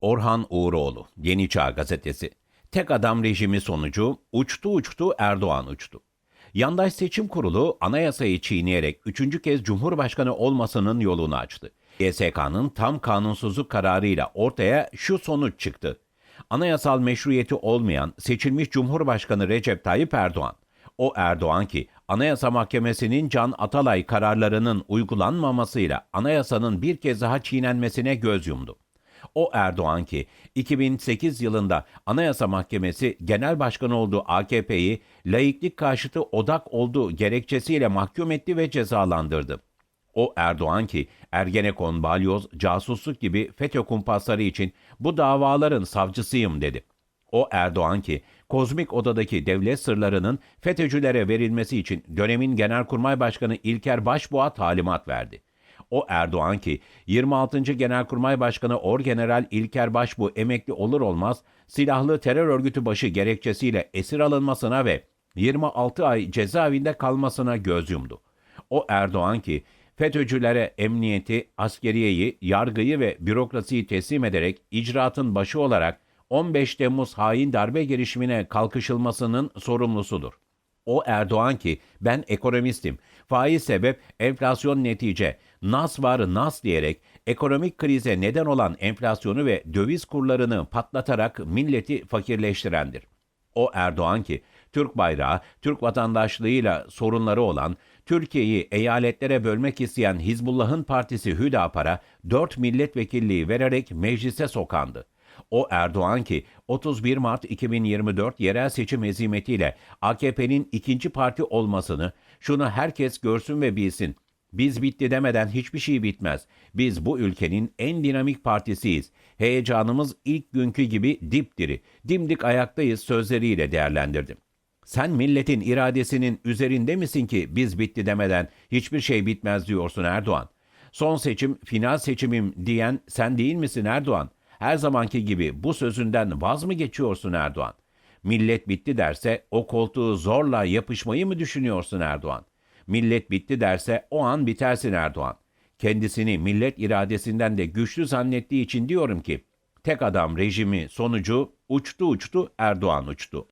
Orhan Uğuroğlu, Yeni Çağ Gazetesi. Tek adam rejimi sonucu uçtu uçtu Erdoğan uçtu. Yandaş Seçim Kurulu anayasayı çiğneyerek üçüncü kez Cumhurbaşkanı olmasının yolunu açtı. YSK'nın tam kanunsuzluk kararıyla ortaya şu sonuç çıktı. Anayasal meşruiyeti olmayan seçilmiş Cumhurbaşkanı Recep Tayyip Erdoğan. O Erdoğan ki Anayasa Mahkemesi'nin Can Atalay kararlarının uygulanmamasıyla anayasanın bir kez daha çiğnenmesine göz yumdu. O Erdoğan ki 2008 yılında Anayasa Mahkemesi Genel Başkanı olduğu AKP'yi laiklik karşıtı odak olduğu gerekçesiyle mahkum etti ve cezalandırdı. O Erdoğan ki Ergenekon, balyoz, casusluk gibi FETÖ kumpasları için bu davaların savcısıyım dedi. O Erdoğan ki kozmik odadaki devlet sırlarının FETÖ'cülere verilmesi için dönemin Genelkurmay Başkanı İlker Başbuğ'a talimat verdi. O Erdoğan ki 26. Genelkurmay Başkanı Orgeneral İlker Başbuğ emekli olur olmaz silahlı terör örgütü başı gerekçesiyle esir alınmasına ve 26 ay cezaevinde kalmasına göz yumdu. O Erdoğan ki FETÖ'cülere emniyeti, askeriyeyi, yargıyı ve bürokrasiyi teslim ederek icraatın başı olarak 15 Temmuz hain darbe girişimine kalkışılmasının sorumlusudur. O Erdoğan ki ben ekonomistim. Faiz sebep, enflasyon netice. Nas var nas diyerek ekonomik krize neden olan enflasyonu ve döviz kurlarını patlatarak milleti fakirleştirendir. O Erdoğan ki Türk bayrağı, Türk vatandaşlığıyla sorunları olan, Türkiye'yi eyaletlere bölmek isteyen Hizbullah'ın partisi Hüdapar'a 4 milletvekilliği vererek meclise sokandı. O Erdoğan ki 31 Mart 2024 yerel seçim hezimetiyle AKP'nin ikinci parti olmasını şunu herkes görsün ve bilsin. Biz bitti demeden hiçbir şey bitmez. Biz bu ülkenin en dinamik partisiyiz. Heyecanımız ilk günkü gibi dipdiri, dimdik ayaktayız sözleriyle değerlendirdim. Sen milletin iradesinin üzerinde misin ki biz bitti demeden hiçbir şey bitmez diyorsun Erdoğan? Son seçim final seçimim diyen sen değil misin Erdoğan? Her zamanki gibi bu sözünden vaz mı geçiyorsun Erdoğan? Millet bitti derse o koltuğu zorla yapışmayı mı düşünüyorsun Erdoğan? Millet bitti derse o an bitersin Erdoğan. Kendisini millet iradesinden de güçlü zannettiği için diyorum ki tek adam rejimi sonucu uçtu uçtu Erdoğan uçtu.